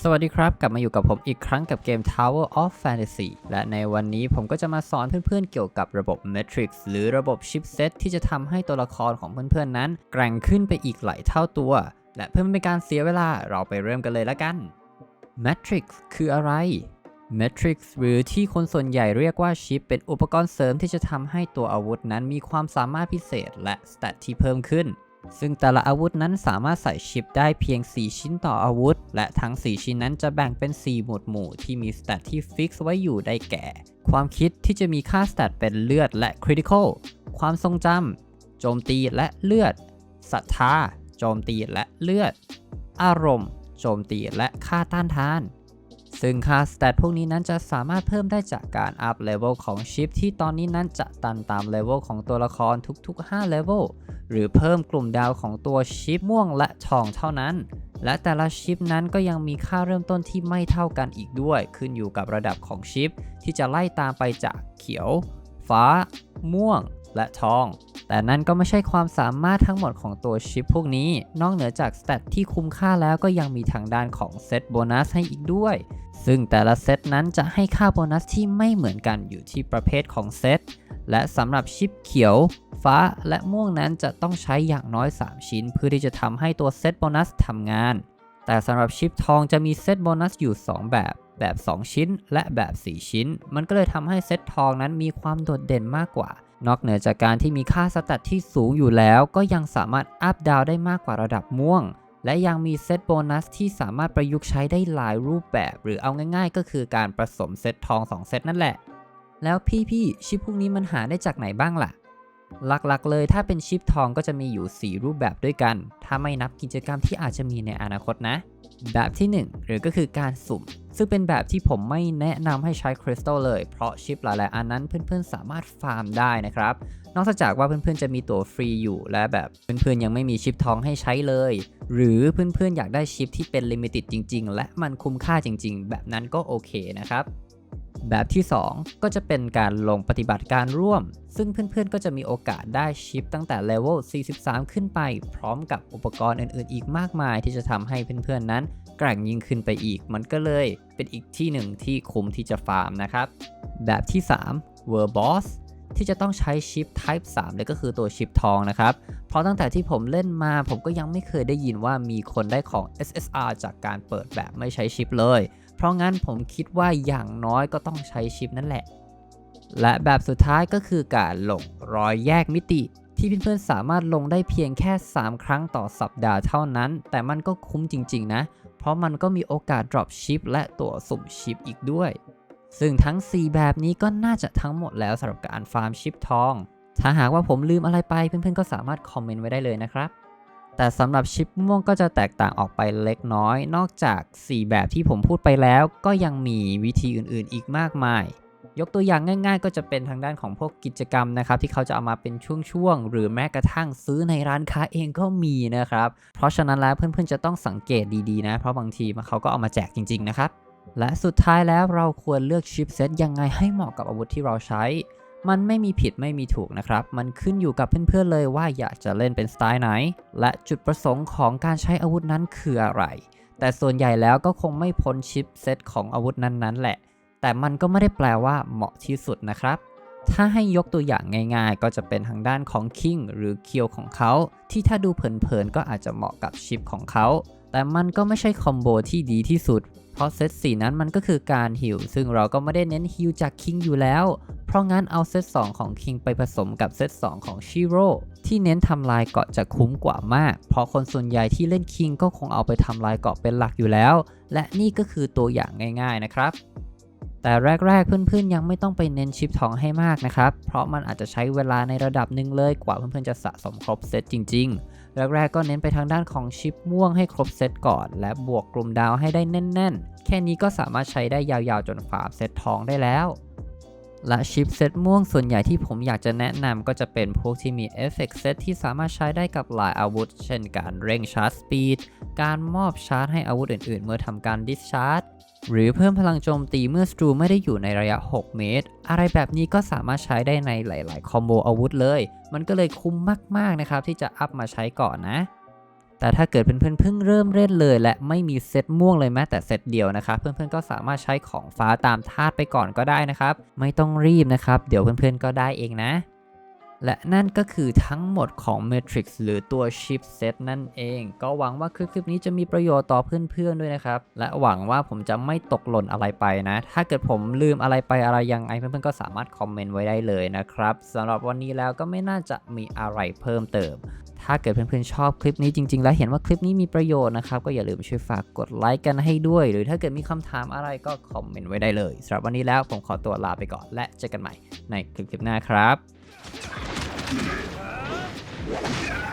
สวัสดีครับ กลับมาอยู่กับผมอีกครั้งกับเกม Tower of Fantasy และในวันนี้ผมก็จะมาสอนเพื่อนๆเกี่ยวกับระบบ Matrix หรือระบบ Chipset ที่จะทำให้ตัวละครของเพื่อนๆนั้น แกร่งขึ้นไปอีกหลายเท่าตัว และเพื่อไม่เป็นการเสียเวลาเราไปเริ่มกันเลยละกัน Matrix คืออะไร Matrix หรือที่คนส่วนใหญ่เรียกว่าชิป เป็นอุปกรณ์เสริมที่จะทำให้ตัวอาวุธนั้นมีความสามารถพิเศษและสเตตที่เพิ่มขึ้น ซึ่งแต่ละอาวุธนั้นสามารถใส่ชิปได้เพียง 4 ชิ้นต่ออาวุธ และทั้ง 4 ชิ้นนั้นจะแบ่งเป็น 4 หมวดหมู่ที่มีสเตตที่ฟิกซ์ไว้อยู่ได้แก่ ความคิดที่จะมีค่าสเตตเป็นเลือดและคริติคอลความทรงจำโจมตีและเลือดศรัทธาโจมตีและเลือด อารมณ์ โจมตีและค่าต้านทาน ซึ่งค่าสเตตพวกนี้นั้นจะสามารถเพิ่มได้จากการอัพเลเวลของชิปที่ตอนนี้นั้นจะตันตามเลเวลของตัวละครทุกๆ5เลเวลหรือเพิ่มกลุ่มดาวของตัวชิปม่วงและทองเท่านั้น และแต่ละชิปนั้นก็ยังมีค่าเริ่มต้นที่ไม่เท่ากันอีกด้วย ขึ้นอยู่กับระดับของชิปที่จะไล่ตามไปจากเขียว ฟ้า ม่วง และทอง แต่นั่นก็ไม่ใช่ความสามารถทั้งหมดของตัวชิปพวกนี้ นอกเหนือจากสเตตที่คุ้มค่าแล้วก็ยังมีทางด้านของเซตโบนัสให้อีกด้วย ซึ่งแต่ละเซตนั้นจะให้ค่าโบนัสที่ไม่เหมือนกันอยู่ที่ประเภทของเซต และสำหรับชิปเขียว ฟ้าและม่วงนั้นจะต้องใช้อย่างน้อย 3 ชิ้น เพื่อที่จะทำให้ตัวเซตโบนัสทำงาน แต่สำหรับชิปทองจะมีเซตโบนัสอยู่ 2 แบบแบบ 2 ชิ้น และแบบ 4 ชิ้น มันก็เลยทำให้เซตทองนั้นมีความโดดเด่นมากกว่า นอกเหนือจากการที่มีค่าสแตทที่สูงอยู่แล้ว ก็ยังสามารถอัพดาวได้มากกว่าระดับม่วง และยังมีเซตโบนัสที่สามารถประยุกต์ใช้ได้หลายรูปแบบ หรือเอาง่าย ๆ ก็คือการผสมเซตทอง 2 เซตนั่นแหละ แล้วพี่ๆชิปพวกนี้มันหาได้จากไหนบ้างล่ะ หลักๆเลยถ้าเป็นชิปทองก็จะมีอยู่ 4 รูปแบบด้วยกัน ถ้าไม่นับกิจกรรมที่อาจจะมีในอนาคตนะ แบบที่ 1 หรือก็คือการสุ่ม ซึ่งเป็นแบบที่ผมไม่แนะนำให้ใช้คริสตัลเลย เพราะชิปหลายๆอันนั้นเพื่อนๆสามารถฟาร์มได้นะครับ นอกจากว่าเพื่อนๆจะมีตัวฟรีอยู่ และแบบเพื่อนๆยังไม่มีชิปทองให้ใช้เลย หรือเพื่อนๆอยากได้ชิปที่เป็นลิมิต็ดจริง ๆ และมันคุ้มค่าจริง ๆ แบบนั้นก็โอเคนะครับ แบบที่ 2 ก็จะเป็นการลงปฏิบัติการร่วม ซึ่งเพื่อนๆก็จะมีโอกาสได้ชิปตั้งแต่เลเวล 43 ขึ้นไป พร้อมกับอุปกรณ์อื่นๆ อีกมากมายที่จะทำให้เพื่อนๆนั้นแกร่งยิ่งขึ้นไปอีก มันก็เลยเป็นอีกที่หนึ่งที่คุ้มที่จะฟาร์มนะครับ แบบที่3 World Boss ที่จะต้องใช้ชิป Type 3เลยก็คือตัวชิปทองนะครับ เพราะตั้งแต่ที่ผมเล่นมาผมก็ยังไม่เคยได้ยินว่ามีคนได้ของ SSR จากการเปิดแบบไม่ใช้ชิปเลย เพราะงั้นผมคิดว่าอย่างน้อยก็ต้องใช้ชิปนั่นแหละ และแบบสุดท้ายก็คือการลงรอยแยกมิติ ที่เพื่อนๆสามารถลงได้เพียงแค่ 3 ครั้งต่อสัปดาห์เท่านั้น แต่มันก็คุ้มจริง ๆ นะ เพราะมันก็มีโอกาส drop ชิปและตัวสุ่มชิปอีกด้วย ซึ่งทั้ง 4 แบบนี้ก็น่าจะทั้งหมดแล้วสำหรับการฟาร์มชิปทอง ถ้าหากว่าผมลืมอะไรไปเพื่อนๆก็สามารถคอมเมนต์ไว้ได้เลยนะครับ แต่สำหรับชิปม่วงก็จะแตกต่างออกไปเล็กน้อย นอกจาก 4 แบบที่ผมพูดไปแล้ว ก็ยังมีวิธีอื่นๆ อีกมากมาย ยกตัวอย่างง่าย ๆ ก็จะเป็นทางด้านของพวกกิจกรรมนะครับ ที่เขาจะเอามาเป็นช่วงๆ หรือแม้กระทั่งซื้อในร้านค้าเองก็มีนะครับ เพราะฉะนั้นแล้วเพื่อนๆจะต้องสังเกตดีๆนะ เพราะบางทีเขาก็เอามาแจกจริง ๆ นะครับ และสุดท้ายแล้วเราควรเลือกชิปเซตยังไงให้เหมาะกับอาวุธที่เราใช้ มันไม่มีผิดไม่มีถูกนะครับ มันขึ้นอยู่กับเพื่อนๆเลยว่าอยากจะเล่นเป็นสไตล์ไหน และจุดประสงค์ของการใช้อาวุธนั้นคืออะไร แต่ส่วนใหญ่แล้วก็คงไม่พ้นชิปเซตของอาวุธนั้นๆ แหละ แต่มันก็ไม่ได้แปลว่าเหมาะที่สุดนะครับ ถ้าให้ยกตัวอย่างง่ายๆ ก็จะเป็นทางด้านของ King หรือเคียวของเขา ที่ถ้าดูเผินๆก็อาจจะเหมาะกับชิปของเขา แต่มันก็ไม่ใช่คอมโบที่ดีที่สุด เพราะเซตสีนั้นมันก็คือการฮิลซึ่งเราก็ไม่ได้เน้นฮิลจาก King อยู่แล้ว เพราะงั้นเอาเซต2ของ King ไปผสมกับเซต2ของชิโร่ที่เน้นทำลายเกาะจะคุ้มกว่ามาก เพราะคนส่วนใหญ่ที่เล่น King ก็คงเอาไปทำลายเกาะเป็นหลักอยู่แล้ว และนี่ก็คือตัวอย่างง่าย ๆนะครับแต่แรก ๆ เพื่อนๆ ยังไม่ต้องไปเน้นชิปทองให้มากนะครับ เพราะมันอาจจะใช้เวลาในระดับหนึ่งเลยกว่าเพื่อนๆ จะสะสมครบเซตจริง ๆ แรกๆก็เน้นไปทางด้านของชิปม่วงให้ครบเซตก่อน และบวกกลุ่มดาวให้ได้แน่น ๆ แค่นี้ก็สามารถใช้ได้ยาวๆจนฟาร์มเซตทองได้แล้ว และชิปเซตม่วงส่วนใหญ่ที่ผมอยากจะแนะนำก็จะเป็นพวกที่มีเอฟเฟกต์เซตที่สามารถใช้ได้กับหลายอาวุธ เช่นการเร่งชาร์จสปีดการมอบชาร์จให้อาวุธอื่นๆ เมื่อทำการดิสชาร์จ หรือเพิ่มพลังโจมตีเมื่อสตรูไม่ได้อยู่ในระยะ 6 เมตร อะไรแบบนี้ก็สามารถใช้ได้ในหลาย ๆ คอมโบอาวุธเลย มันก็เลยคุ้มมาก ๆ นะครับ ที่จะอัพมาใช้ก่อนนะ แต่ถ้าเกิดเพื่อนๆเพิ่งเริ่มเล่นเลย และไม่มีเซตม่วงเลยแม้แต่เซตเดียวนะครับ เพื่อนๆก็สามารถใช้ของฟ้าตามธาตุไปก่อนก็ได้นะครับ ไม่ต้องรีบนะครับ เดี๋ยวเพื่อนๆก็ได้เองนะ และนั่นก็คือทั้งหมดของ Matrix หรือตัว Chipset นั่นเอง ก็หวังว่าคลิปนี้จะมีประโยชน์ต่อเพื่อนๆด้วยนะครับ และหวังว่าผมจะไม่ตกหล่นอะไรไปนะ ถ้าเกิดผมลืมอะไรไปอะไรยังไงเพื่อนๆก็สามารถคอมเมนต์ไว้ได้เลยนะครับสำหรับวันนี้แล้วก็ไม่น่าจะมีอะไรเพิ่มเติม ถ้าเกิดเพื่อนๆชอบคลิปนี้จริง ๆ แล้วเห็นว่าคลิปนี้มีประโยชน์นะครับก็อย่าลืมช่วยฝากกดไลค์กันให้ด้วย หรือถ้าเกิดมีคำถามอะไรก็คอมเมนต์ไว้ได้เลยสำหรับวันนี้แล้วผมขอตัวลาไปก่อน และเจอกันใหม่ในคลิปหน้าครับ Yeah!